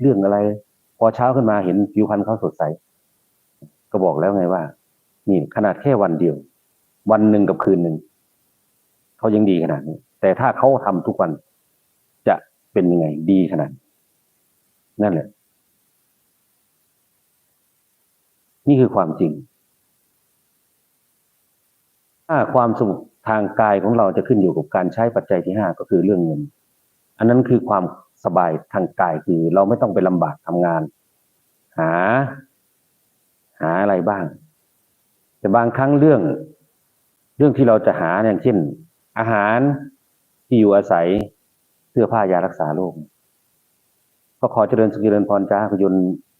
เรื่องอะไร พอเช้าขึ้นมาเห็นผิวพรรณเขาสดใส ก็บอกแล้วไงว่า นี่ขนาดแค่วันเดียว วันหนึ่งกับคืนหนึ่งเขายังดีขนาดนี้ แต่ถ้าเขาทำทุกวันจะเป็นยังไงดีขนาด นั่นแหละ นี่คือความจริง ถ้าความสุขทางกายของเราจะขึ้นอยู่กับการใช้ปัจจัยที่ห้าก็คือเรื่องเงิน อันนั้นคือความ สบายทางกายคือ เราไม่ต้องไปลำบากทำงาน หา หาอะไรบ้าง แต่บางครั้งเรื่อง เรื่องที่เราจะหาอย่างเช่น อาหารที่อยู่อาศัยเสื้อผ้ายารักษาโรคก็ขอเจริญสุขเจริญพรจ้าคุณยน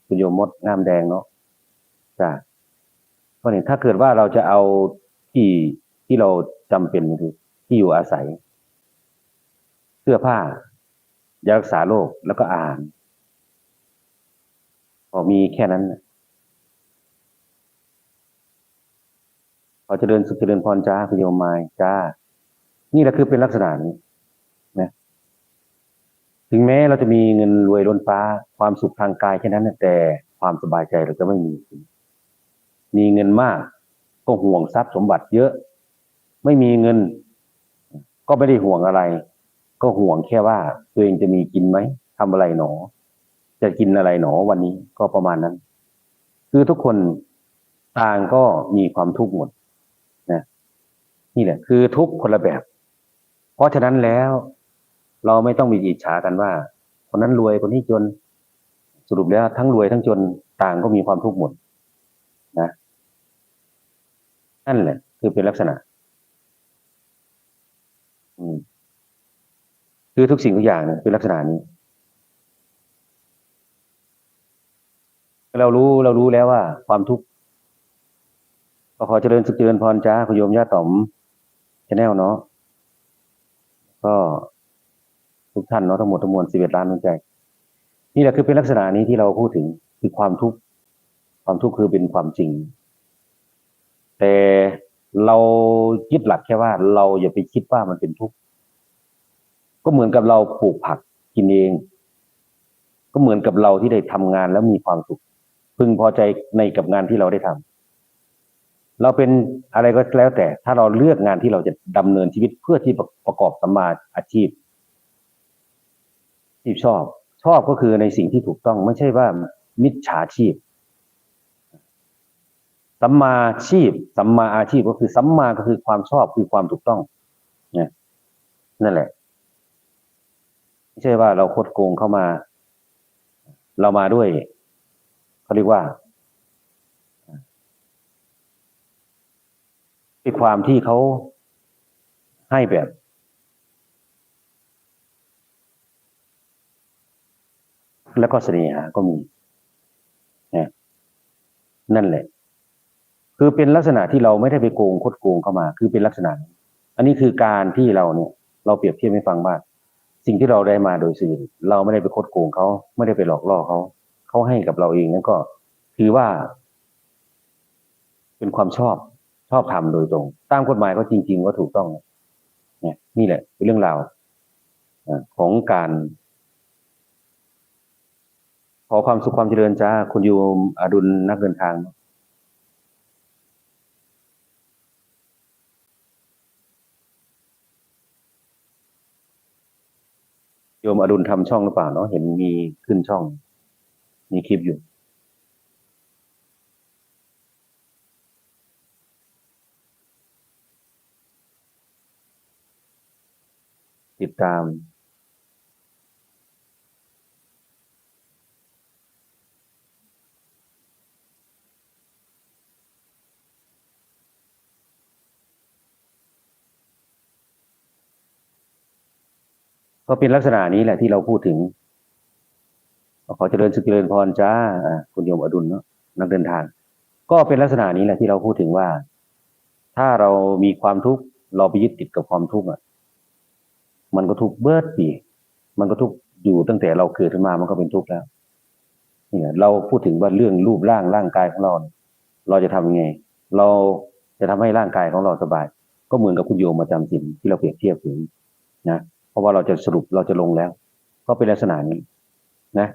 คุณโยมมดงามแดงเนาะจ้าเพราะนี่ถ้าเกิดว่าเราจะเอาที่ที่เราจำเป็นคือที่อยู่อาศัย เสื้อผ้า ยารักษาโรคแล้วก็อาหารพอมีแค่นั้นน่ะขอเจริญสุขเจริญพรจ้าคุณโยมไมายจ้า นี่แหละคือเป็นลักษณะนี้นะถึงแม้เราจะมีเงินรวยล้นฟ้า ความสุขทางกายแค่นั้นแต่ความสบายใจเราจะไม่มี มีเงินมาก ก็ห่วงทรัพย์สมบัติเยอะ ไม่มีเงิน ก็ไม่ได้ห่วงอะไร ก็ห่วงแค่ว่าตัวเองจะมีกินไหมทำอะไรหนอ จะกินอะไรหนอวันนี้ก็ประมาณนั้น คือทุกคนต่างก็มีความทุกข์หมดนะนี่แหละ คือทุกคนละแบบ เพราะฉะนั้นแล้ว เราไม่ต้องมีอิจฉากันว่า คนนั้นรวยคนนี้จน สรุปแล้วทั้งรวยทั้งจนต่างก็มีความทุกข์หมดนะนั่นแหละ คือเป็นลักษณะ อืม คือทุกสิ่งทุกอย่างเนี่ยเป็นลักษณะนี้ เรารู้เรารู้แล้วว่า ความทุกข์ก็ขอเจริญสุขเจริญพรจ้าคุณโยมญาติต๋อมชแนลเนาะก็ทุกท่านเนาะทั้งหมดทั้งมวลสิบเอ็ดล้านดวงใจนี่แหละคือเป็นลักษณะนี้ที่เราพูดถึงคือความทุกข์ความทุกข์คือเป็นความจริง แต่เรายึดหลักแค่ว่าเราอย่าไปคิดว่ามันเป็นทุกข์ ก็เหมือนกับเราปลูกผักกินเอง ก็เหมือนกับเราที่ได้ทำงานแล้วมีความสุข พึงพอใจในกับงานที่เราได้ทำเราเป็นอะไรก็แล้วแต่ ถ้าเราเลือกงานที่เราจะดำเนินชีวิตเพื่อที่ประกอบสัมมาอาชีพที่ชอบ ชอบก็คือในสิ่งที่ถูกต้องไม่ใช่ว่ามิจฉาชีพสัมมาชีพสัมมาอาชีพก็คือสัมมาก็คือความชอบคือความถูกต้องนี่นั่นแหละ ไม่ใช่ว่าเราคดโกงเข้ามา เรามาด้วยเขาเรียกว่าด้วยความที่เขาให้แบบ แล้วก็เสน่หาก็มีนะนั่นแหละ คือเป็นลักษณะที่เราไม่ได้ไปโกงคดโกงเข้ามา คือเป็นลักษณะ อันนี้คือการที่เราเนี่ย เราเปรียบเทียบให้ฟังว่า สิ่งที่เราได้มาโดยสื่อเราไม่ได้ไปคดโกงเขาไม่ได้ไปหลอกล่อเขาเขาให้กับเราเองนั่นก็ถือว่า เป็นความชอบชอบทำโดยตรง ตามกฎหมายก็จริง ๆ ว่าถูกต้อง เนี่ย นี่แหละเป็นเรื่องราวของการขอความสุขความเจริญจ้าคุณโยมอดุลนักเดินทาง โยมอดุลทำช่องหรือเปล่าเนาะเห็นมีขึ้นช่อง มีคลิปอยู่ ติดตาม ก็เป็นลักษณะนี้แหละที่เราพูดถึง ขอเจริญสุขเจริญพรจ้าคุณโยมอดุลเนาะนักเดินทาง ก็เป็นลักษณะนี้แหละที่เราพูดถึงว่า ถ้าเรามีความทุกข์เราไปยึดติดกับความทุกข์อะ มันก็ทุกข์เบิดปีมันก็ทุกข์อยู่ตั้งแต่เราเกิดขึ้นมามันก็เป็นทุกข์แล้วเนี่ยเราพูดถึงว่าเรื่องรูปร่างร่างกายของเรา เราจะทำยังไง เราจะทำให้ร่างกายของเราสบาย ก็เหมือนกับคุณโยมมาจำสินที่เราเปรียบเทียบถึงนะ ราะว่าเราจะสรุปเราจะลงแล้ว ก็เป็นลักษณะนี้นะ